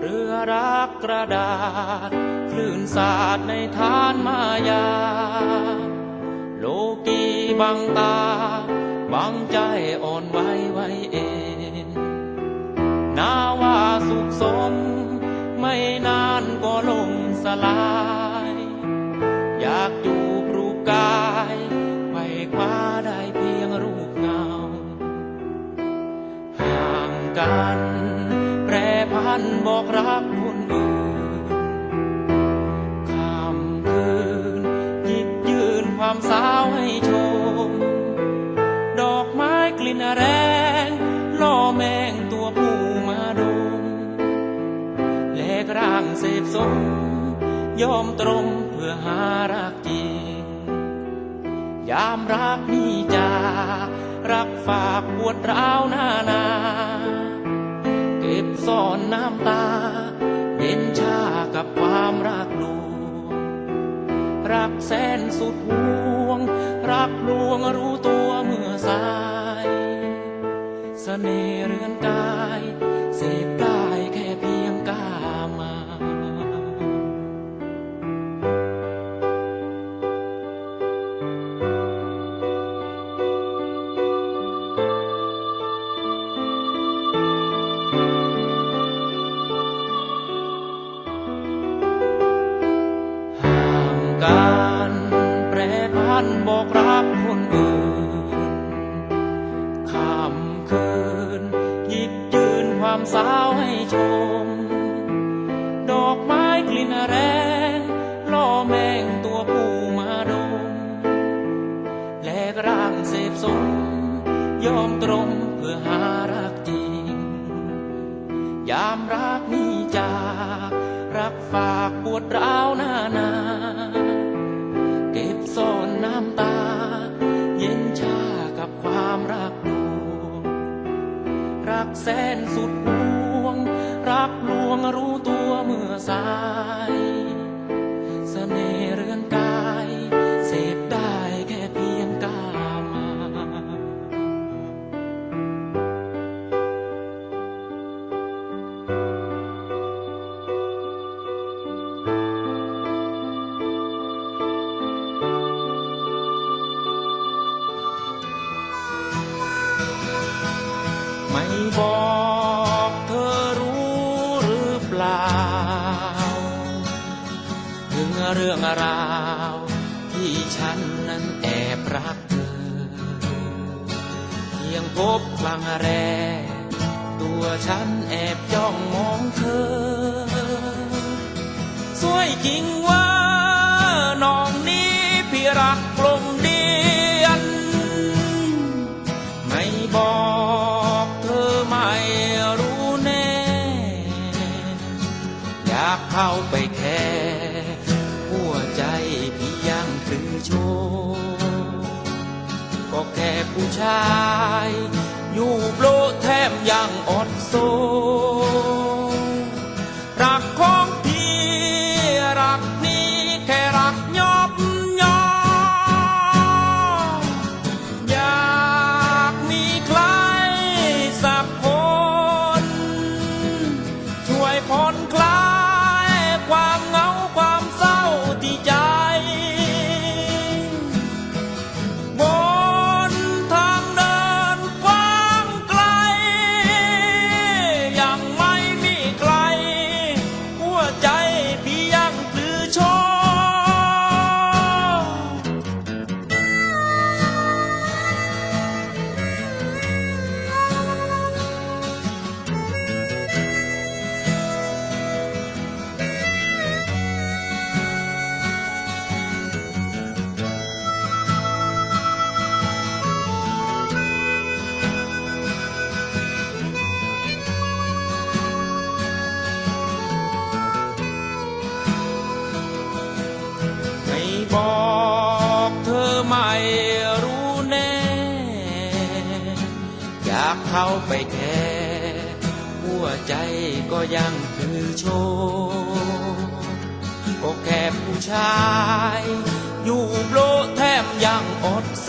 เรือรักกระดาษ คลื่นสาดในทานมายา โลกีบังตา บังใจอ่อนไหวไว้เองนาว่าสุขสม ไม่นานก็ลงสลาย อยากจูบรูปกายไขว่คว้าได้เพียงรูปเงา ห่างกัน นบอกรักคนอื่นคำคืนหยิบยืนความสาวให้ชม ดอกไม้กลิ่นแรงล่อแมงตัวผู้มาดมแลกร่างเสพสม ยอมตรงเพื่อหารักจริง ยามรักนี่จากรักฝากปวดร้าวหน้านา เนเรือนกาย เสพได้แค่เพียงกามาห่างกันแปรพันบอกรักคนอื่นามสาวให้ชม ดอกไม้กลิ่นแรงล่อแมงตัวผู้มาดม แลกร่างเสพสม ยอมตรงเพื่อหารักจริง ยามรักนี่จากรักฝากปวดร้าวหน้านา เก็บซ่อนน้ำตา เย็นชากับความรักลวงรักแสนสุดห่วง รักลวงรู้ตัวเมื่อสายเสน่ห์เรือนกาย เสพได้แค่เพียงกามาไม่บอก รื่องราวที่ฉันนั้นแอบรักเธอ เพียงพบครั้งแรกตัวฉันแอบจ้องมองเธอ สวยจริงว่าน้องนี้พี่รักกลมเดียน ไม่บอกเธอไม่รู้แน่ อยากเข้าไปแค่ โชว์ก็แค่ผู้ชาย อยู่โปรแทมยังอดโซ บอกเธอไม่รู้แน่ อยากเข้าไปแค่หัวใจก็ยังคือโชว์ก็แค่ผู้ชาย อยู่โลแทมยังอดโซ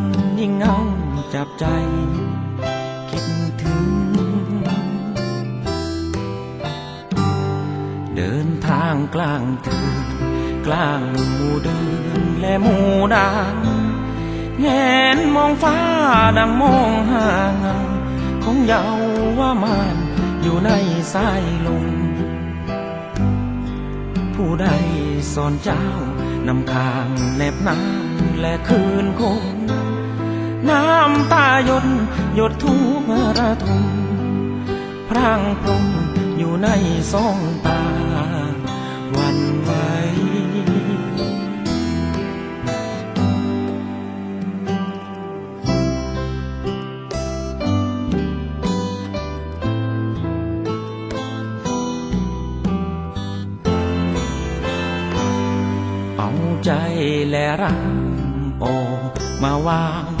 ยิ่งเงาจับใจ คิดถึง เดินทางกลางเถืนกลางหมู่เดือนและหมู่ดาวแงนมองฟ้าดังมองห่างของเยาว่ามานอยู่ในสายลมผู้ใดสอนเจ้านำคางแนบน้ำและคืนคง น้ำตาหยดหยดทุกระทมพร่างพรมอยู่ในสองตาหวันไหวเอาใจและรังออมาวาง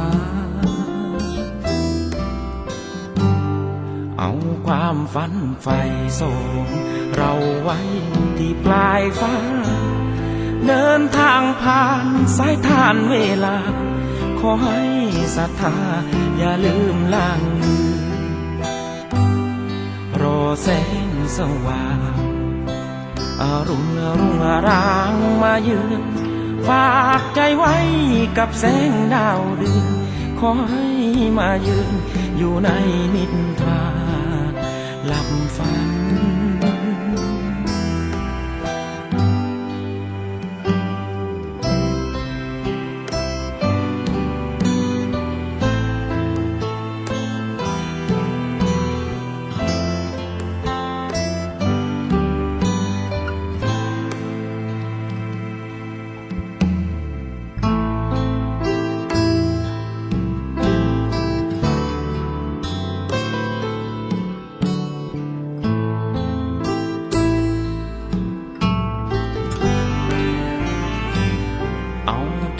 เอาความฝันไฟส่งเราไว้ที่ปลายฟ้า เดินทางผ่านสายทานเวลา ขอให้ศรัทธาอย่าลืมล่างมือรอแสงสว่างอรุณรุ่งรางมาเยือนฝากใจไว้กับแสงดาวเดือนขอให้มาเยือนอยู่ในนิทรา หลับฝัน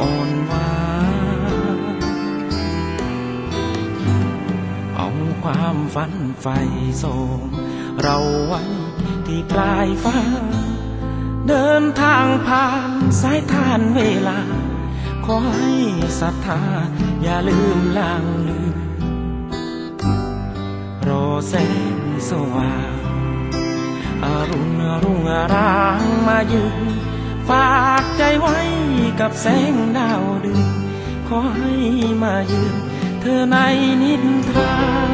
อ่อนหวานเอาความฝันไฟส่งเราไว้ที่ปลายฟ้า เดินทางผ่านสายทานเวลา ขอให้ศรัทธาอย่าลืมลางลืมรอแสงสว่างอารุณรุ่งรางมายืนฝากใจไว้ กับแสงดาวเดือนขอให้มายืนเธอในนิทรา